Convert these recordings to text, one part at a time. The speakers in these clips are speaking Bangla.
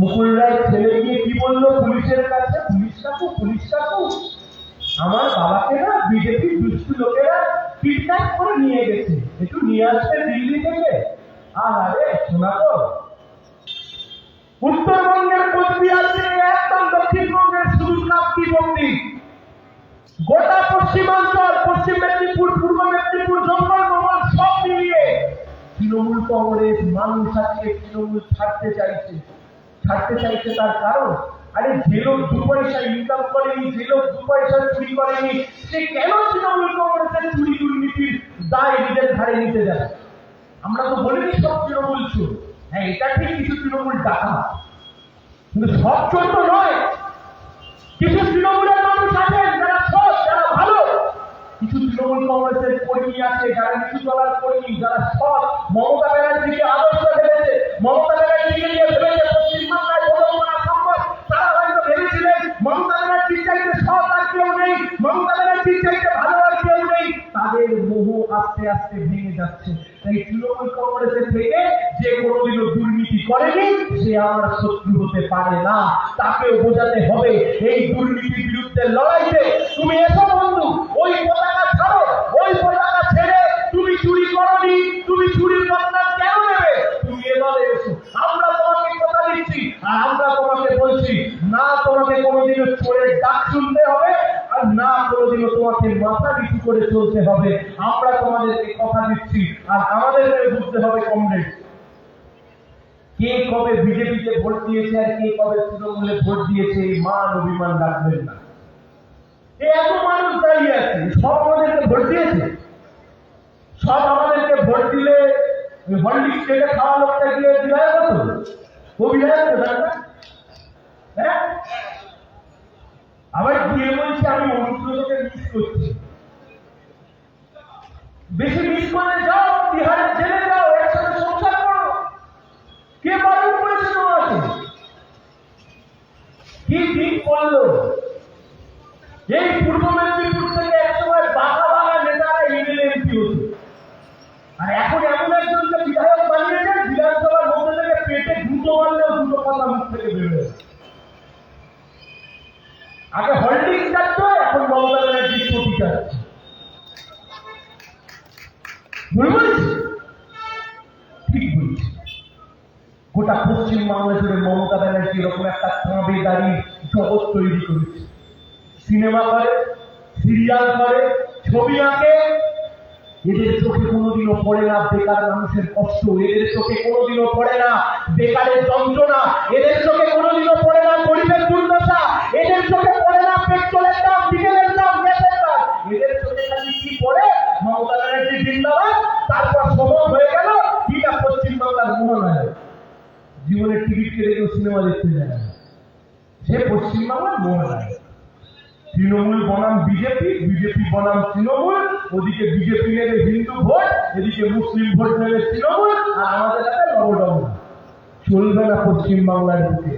মুকুল রায় ছেলে গিয়ে কি বলল? পুলিশের কাছে, পুলিশ কাকু পুলিশ কাকু, আমার বাবাকে না বিজেপি দুষ্টু লোকেরা কিডন্যাপ করে নিয়ে গেছে। একটু নিয়ে আসবে দিল্লি থেকে? আরে শোনা তো। উত্তরবঙ্গের কোচবিহার থেকে একদম দক্ষিণবঙ্গের শুধু কাপ্তি বন্দি। গোটা পশ্চিমাঞ্চল, পশ্চিম মেদিনীপুর, পূর্ব মেদিনীপুর জঙ্গল মহল সব মিলিয়ে তৃণমূল কংগ্রেস মানুষ আজকে তৃণমূল ছাড়তে চাইছে। ছাড়তে চাইছে তার কারণ? আরে যে লোক দু পয়সা ইনকাম করেনি, যে লোক দু পয়সা চুরি করেনি, সে কেন তৃণমূল কংগ্রেসের চুরি দুর্নীতির দায় নিজের ঘাড়ে নিতে যাবে? আমরা তো বলিনি সব তৃণমূল চোর। হ্যাঁ এটা ঠিক কিছু তৃণমূল ডাকা। কিন্তু সব চোর তো নয়। কিছু তৃণমূলের মানুষ আছেন যারা সৎ, যারা ভালো। কিছু তৃণমূল কংগ্রেসের কর্মী আছে যারা নিচু তলার কর্মী, যারা সৎ। মমতা ব্যানার্জিকে আদর্শ ভেবেছে। মমতা ব্যানার্জিকে নিয়ে ভেবেছে চাইতে কেউ নেই চাইতে ভালো আর কেউ নেই। তাদের মোহ আস্তে আস্তে ভেঙে যাচ্ছে। তাই তৃণমূল কংগ্রেসের থেকে যে কোনোদিনও দুর্নীতি করেনি, সে আমার শত্রু হতে পারে না। তাকেও বোঝাতে হবে, এই দুর্নীতির বিরুদ্ধে লড়াইতে তুমি এসো। চলতে হবে। আমরা তোমাদেরকে কথা দিচ্ছি আর আমাদেরকে বুঝতে হবে কমরেড। কে কবে বিজেপিতে ভোট দিয়েছে আর কে কবে তৃণমূলে ভোট দিয়েছে, এই মান অভিমান রাখবেন না। এত মানুষ দাঁড়িয়ে আছে, সব আমাদেরকে ভোট দিয়েছে। সব আমাদেরকে ভোট দিলে খাওয়া লোকটা গিয়ে বিধায়ক হতো? ও বিধায়ক হ্যাঁ? আবার বলছে আমি মিস করছি? বেশি মিস করে যাও বিহারের জেলে গোটা পশ্চিম বাংলা জুড়ে মমতা ব্যানার্জি এরকম একটা কাঁধে দাঁড়িয়ে জগৎ তৈরি করেছে। সিনেমা করে, সিরিয়াল করে, ছবি আঁকে। এদের চোখে কোনোদিনও পড়ে না বেকার মানুষের কষ্ট, এদের চোখে কোনোদিনও পড়ে না বেকারের যন্ত্রণা, এদের চোখে কোনোদিনও পড়ে না গরিবের দুর্দশা, এদের পশ্চিমবাংলার মোহনায় তৃণমূল বনাম বিজেপি বিজেপি বনাম তৃণমূল, ওদিকে বিজেপি নেবে হিন্দু ভোট, এদিকে মুসলিম ভোট নেবে তৃণমূল, আর আমাদের কাছে নবডম্ব চলবে না পশ্চিমবাংলার বুকে।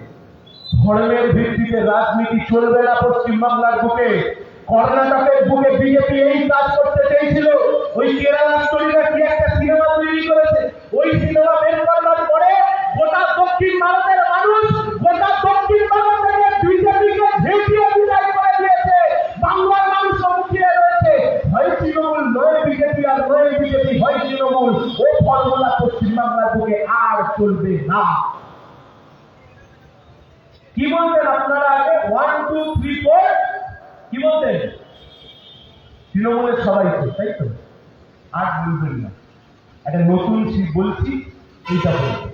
ধর্মের ভিত্তিতে রাজনীতি চলবে না পশ্চিমবাংলার বুকে। কর্ণাটকের বুকে বিজেপি এই কাজ করতে চেয়েছিল। ওই কেরালা স্টোরিটা কি একটা সিনেমা তৈরি করেছে। ওই সিনেমা বের করার পরে গোটা দক্ষিণ ভারতের মানুষ, গোটা দক্ষিণ ফর্মুলা পশ্চিমবাংলার বুকে আর চলবে না। কি বলতেন আপনারা আগে? ওয়ান টু থ্রি ফোর কি বলতেন? তৃণমূলের সবাইকে, তাই তো? আর বলবেন না। একটা নতুন বলছি, এইটা বলবেন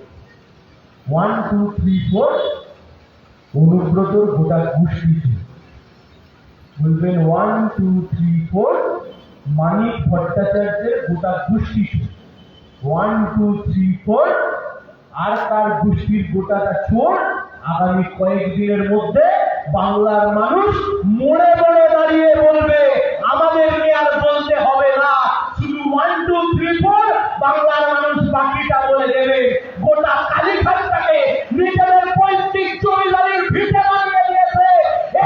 ওয়ান টু থ্রি ফোর অনুব্রতর গোটা গোষ্ঠী বলবেন one two three four Manik ভট্টাচার্যের গোটা গোষ্ঠী ওয়ান টু থ্রি ফোর আর তার গোষ্ঠীর গোটাটা চোর আগামী কয়েকদিনের মধ্যে বাংলার মানুষ মোড়ে মোড়ে দাঁড়িয়ে বলবে, আমাদেরকে আর বলতে হবে না। শুধু ওয়ান টু থ্রি ফোর বাংলার মানুষ বাকিটা বলে দেবে। গোটা কালীঘাটটাকে নিজেদের পৈতৃক জমিদারির ভিটে বানিয়ে দিয়েছে। এ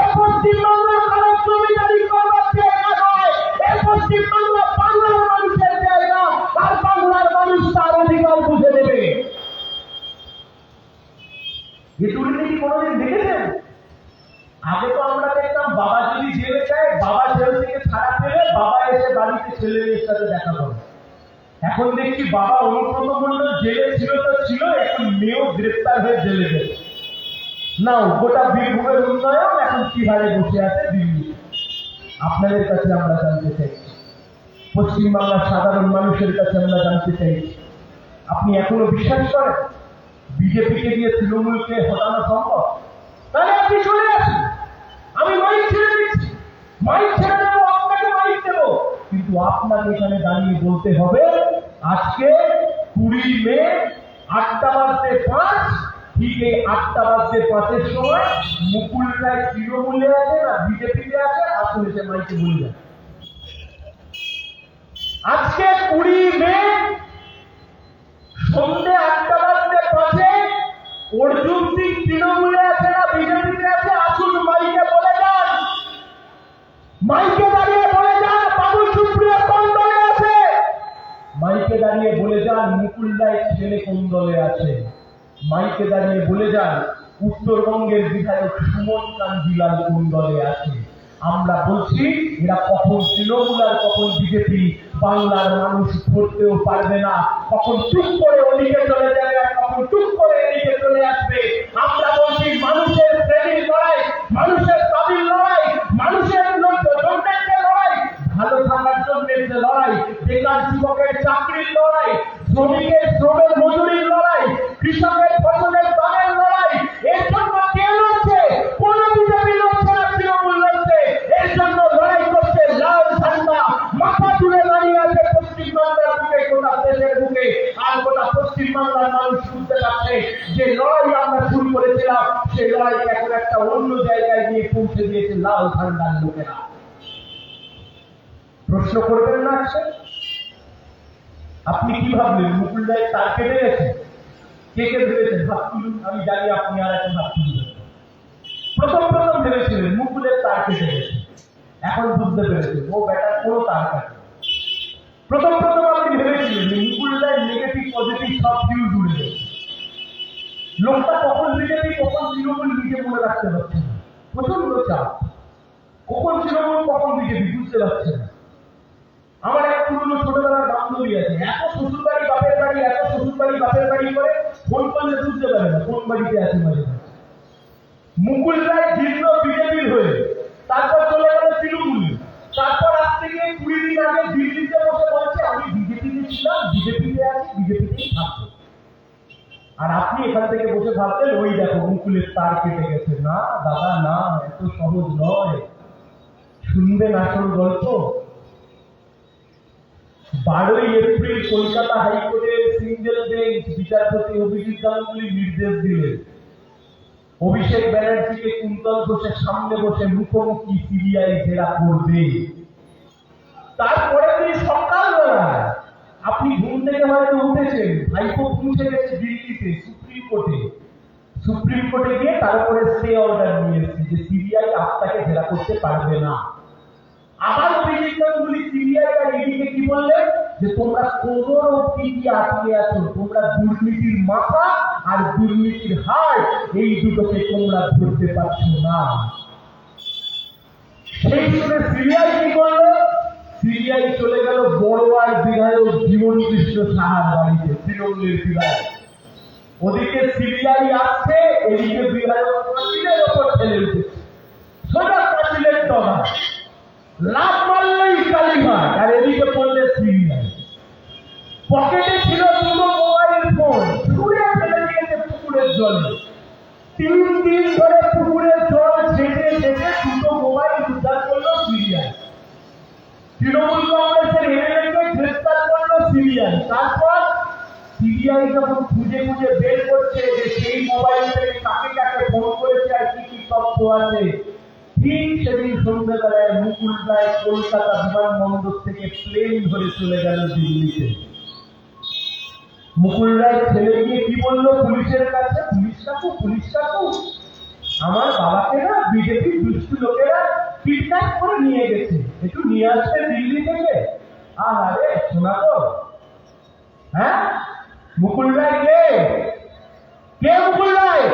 এখন দেখছি বাবা অনুব্রত মন্ডল জেলে ছিল তো ছিল, এখন মেয়েও গ্রেপ্তার হয়ে জেলে গেছে নাও, গোটা বীরভূমের উন্নয়ন এখন কি হারে বসে আছে দিল্লি। আপনাদের কাছে আমরা জানতে চাইছি পশ্চিমবাংলার সাধারণ মানুষের কাছে আমরা জানতে চাইছি আপনি এখনও বিশ্বাস করেন? বিজেপিকে দিয়ে তৃণমূলকে হটানো সম্ভব? তাহলে আপনি চলে আসুন। আমি মাইক ছেড়ে দিচ্ছি। মাইক ছেড়ে দেবো, আপনাকে মাইক দেবো। কিন্তু আপনাকে এখানে দাঁড়িয়ে বলতে হবে আজকে কুড়ি মে, আটটা বাজতে পাঁচ, ঠিক এই আটটা বাজতে পাঁচের সময় মুকুল রায় তৃণমূলে আছে না বিজেপিতে আছে? আসলে সে মাইকে বলে আজকে কুড়ি মে সন্ধ্যে আটটা বাজতে পাঁচে অর্জুন সিং তৃণমূলে আছে না বিজেপিতে আছে? আসুন মাইকে বলে যান। মাইকে দাঁড়িয়ে বলে যান বাবুল সুপ্রিয় কোন দলে আছে মাইকে দাঁড়িয়ে বলে যান মুকুল রায় ছেলে কোন দলে আছে? মাইকে দাঁড়িয়ে বলে যান, উত্তরবঙ্গের বিধায়ক সুমন কান্দিলাল কোন দলে আছে? আমরা বলছি, এরা কখন তৃণমূল আর কখন বিজেপি, বাংলার মানুষ ধরতেও পারবে না। কখন চুপ করে ওদিকে চলে যাবে আর কখন চুপ করে এদিকে চলে আসবে? আমরা বলছি, মানুষের শ্রেণির লড়াই, মানুষের দাবির লড়াই, মানুষের লড়াই, ভালো থাকার জন্য লড়াই, বেকার যুবকের চাকরির লড়াই, শ্রমিকের শ্রমের মজুরির লড়াই, কৃষকের ফসলের দামের লড়াই, এর জন্য কে লড়ছে? কোন বিজেপি লড়ছে না, তৃণমূল লড়ছে। এর জন্য লড়াই করছে লাল ঝান্ডা মাথা তুলে দাঁড়িয়ে আছে পশ্চিমবাংলার বুকে, গোটা দেশের বুকে। আর গোটা পশ্চিমবাংলার মানুষ শুনতে পাচ্ছে যে লড়াই আমরা শুরু করেছিলাম, সেই লড়াইকে এখন একটা অন্য জায়গায় গিয়ে পৌঁছে দিয়েছে লাল ঝান্ডার লোকেরা। প্রশ্ন করবেন না আপনি কি ভাবলেন? মুকুল তার কেটে গেছে কে কে ভেবেছেন? হাত তুলুন আমি জানি আপনি আর এখন হাত তুলবেন প্রথম প্রথম ভেবেছিলেন মুকুলের তার কেটে গেছে এখন বুঝতে পেরেছেন, ও ব্যাটার কোনো তার কাটে প্রথম প্রথম আপনি ভেবেছিলেন মুকুল নেগেটিভ পজিটিভ সব ফিউজ উড়ে গেছে লোকটা কখন বিজেপি কখন তৃণমূল নিজে মনে রাখতে পারছে না। প্রচণ্ড চাপ। কখন তৃণমূল কখন বিজেপি বুঝতে পারছে না। আমার এক পুরনো ছোটবেলার বান্ধবী আছে। এত শ্বশুর বাড়ি বাপের বাড়ি, এত শ্বশুর বাড়ি বাপের বাড়ি করে ফোন করলে বুঝতে পারে না কোন বাড়িতে আছে মাঝে মুকুল রায় জীর্ণ বিজেপির হয়ে, তারপর চলে গেল তৃণমূল। তারপর আজ থেকে কুড়ি দিন আগে দিল্লিতে বসে বলছে, আমি বিজেপিতে ছিলাম, বিজেপিতে আছি, বিজেপিতেই থাকব। আর আপনি এখান থেকে বসে ভাবতেন ওই দেখো, মুকুলের তার কেটে গেছে। না, দাদা, না, এত সহজ নয়। শুনবেন আসল গল্প। বারোই এপ্রিল কলকাতা হাইকোর্টের সিঙ্গেল বেঞ্চ বিচারপতি অভিজিৎ গাঙ্গুলি নির্দেশ দিলেন। অভিষেক ব্যানার্জিকে কুন্তল ঘোষের সামনে বসে মুখোমুখি সিবিআই জেরা করবে। তারপরে তিনি সকালবেলা আপনি ঘুম থেকে হয়তো উঠেছেন, ভাইপো পৌঁছে গেছে দিল্লিতে, সুপ্রিম কোর্টে। সুপ্রিম কোর্টে গিয়ে তারপরে স্টে অর্ডার নিয়ে এসেছে যে সিবিআই আপনাকে জেরা করতে পারবে না। আবার অভিযোগগুলি সিবিআই আর ইডিকে কি বললেন যে তোমরা কোমর অব্দি কি আটকে আছো, তোমরা দুর্নীতির মাথা আর দুর্নীতির হার এই দুটোকে তোমরা ধরতে পারছ না। সেই শুনে সিবিআই কি করল? সিবিআই চলে গেল বড়োয়ার বিধায়ক জীবন কৃষ্ণ সাহার বাড়িতে, তৃণমূলের বিধায়ক। ওদিকে সিবিআই আসছে, এদিকে বিধায়ক পাঁচিলের ওপর ঠেলে উঠেছে। সোজা পাঁচিলের ডগা লাভ মারলেই কালীঘাট আর এদিকে পড়লে সিবিআই পকেটে ছিল দুটো মোবাইল ফোন ছুঁড়ে ফেলে দিয়েছে পুকুরের জলে। তিন দিন ধরে পুকুরের জল ছেটে ছেটে দুটো মোবাইল উদ্ধার করল সিবিআই তৃণমূল কংগ্রেসের এমএলএকে গ্রেফতার করল সিবিআই তারপর সিবিআই যখন খুঁজে খুঁজে বের করছে যে সেই মোবাইল থেকে কাকে কাকে ফোন করেছে আর কি কি তথ্য আছে ঠিক সেদিন সন্ধ্যেবেলায় মুকুল রায় কলকাতা বিমানবন্দর থেকে প্লেন ধরে চলে গেল দিল্লিতে। মুকুল রায় ছেলে গিয়ে কি বলল, পুলিশের কাছে? পুলিশ কাকু পুলিশ কাকু? আমার বাবাকে না দুষ্টু লোকেরা কিডন্যাপ করে নিয়ে গেছে। একটু নিয়ে আসবে দিল্লি থেকে? আরে শোনা তো। হ্যাঁ? মুকুল রায় কে কে মুকুল রায়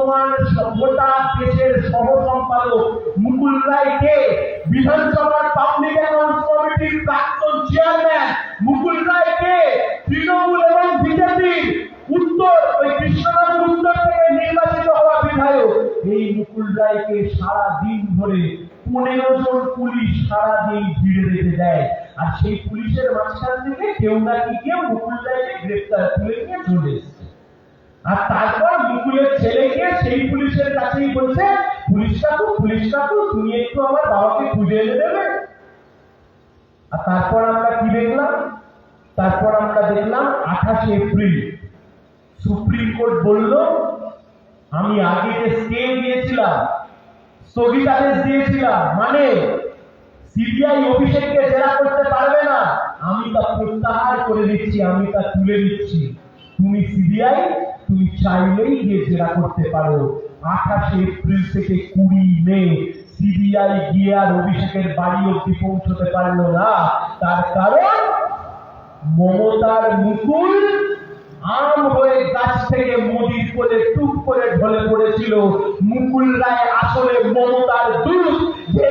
বর্তমান স- গোটা দেশের সহ সম্পাদক মুকুল রায়কে বিধানসভার পাবলিক অ্যাকাউন্ট কমিটির প্রাক্তন চেয়ারম্যান মুকুল রায়কে তৃণমূল এবং বিজেপির উত্তর ওই কৃষ্ণনগর উত্তর থেকে নির্বাচিত হওয়া বিধায়ক। এই মুকুল রায়কে সারা দিন ধরে পনেরো জন পুলিশ সারা দিন ঘিরে রেখে দেয়। আর সেই পুলিশের মাঝখান থেকে কেউ নাকি কেউ মুকুল রায়কে গ্রেপ্তার করে নিয়ে চলে আর তারপর মুকুলের ছেলে গিয়ে সেই পুলিশের কাছেই বলছে, পুলিশ কাকু পুলিশ কাকু, তুমি একটু আমার বাবাকে খুঁজে এনে দেবে। আর তারপর আমরা কি দেখলাম? তারপর আমরা দেখলাম আঠাশে এপ্রিল। সুপ্রিম কোর্ট বলল, আমি আগে যে স্টে দিয়েছিলাম, স্থগিতাদেশ দিয়েছিলাম মানে সিবিআই অভিষেককে জেরা করতে পারবে না, আমি তা প্রত্যাহার করে দিচ্ছি, আমি তা তুলে দিচ্ছি তুমি সিবিআই তুমি চাইলেই গিয়ে জেরা করতে পারো। আঠাশে এপ্রিল থেকে কুড়ি মে সিবিআই গিয়ে আর অভিষেকের বাড়ি অব্দি পৌঁছতে পারল না। তার কারণ মমতার মুকুল আম হয়ে গাছ থেকে মোদির কোলে টুক করে ঢলে পড়েছিল। মুকুল রায় আসলে মমতার দূত যে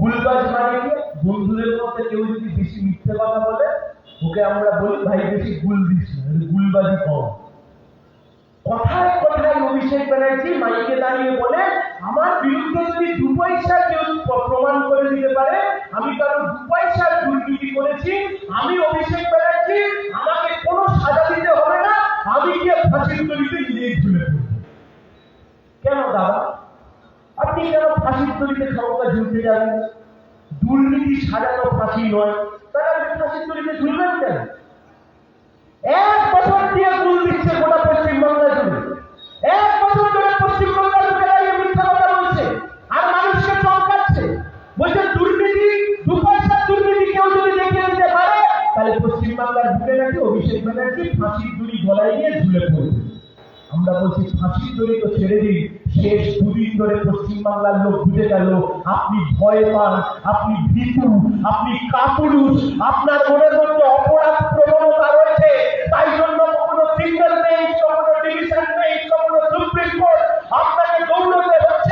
গুলবাজ মানে কি? বন্ধুদের মধ্যে কেউ যদি বেশি মিথ্যে কথা বলে, ওকে আমরা বলি, ভাই, বেশি গুল দিস না গুলবাজি কম কথায় কথায় অভিষেক ব্যানার্জি মাইকে দাঁড়িয়ে বলে, আমার বিরুদ্ধে যদি দু পয়সা কেউ প্রমাণ করে দিতে পারে, আমি কারও দু পয়সার দুর্নীতি করেছি, আমি অভিষেক ব্যানার্জি, আমাকে কোনো সাজা দিতে হবে না, আমি গিয়ে ফাঁসির তলিতে নিজেই ঝুলে কেন দাদা? আপনি কেন ফাঁসির তলিতে ক্ষমতা ঝুলতে যাবেন? দুর্নীতি সাজানো ফাঁসি নয়। তাহলে আপনি ফাঁসির তলিতে ঝুলবেন কেন? এক বছর দিয়ে গুল দিচ্ছে গোটা পশ্চিমবঙ্গের জন্য। এক বছর ধরে পশ্চিমবঙ্গের লোকে দাঁড়িয়ে মিথ্যা কথা বলছে আর মানুষকে চমকাচ্ছে। বলছে, দুর্নীতি, দু পয়সার দুর্নীতি কেউ যদি দেখে নিতে পারে, তাহলে পশ্চিমবাংলার বুকে নাকি অভিষেক ব্যানার্জি ফাঁসির দড়ি গলায় নিয়ে ঝুলে পড়বে। আমরা বলছি, ফাঁসি দড়ি তো ছেড়ে দিন। শেষ দুদিন ধরে পশ্চিমবাংলার লোক বুঝে গেল। আপনি ভয় পান, আপনি ভীতু, আপনি কাপুরুষ। আপনার মনের মধ্যে অপরাধ প্রবণতা রয়েছে। তাই জন্য কখনো সিঙ্গেল নেই, কখনো ডিভিশন নেই, কখনো সুপ্রিম কোর্ট আপনাকে দৌড়তে হচ্ছে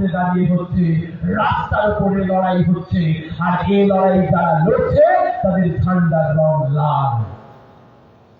মধ্যে দাঁড়িয়ে হচ্ছে, রাস্তার উপরে লড়াই হচ্ছে। আর এই লড়াই যারা লড়ছে, তাদের ঠান্ডার রং লাল।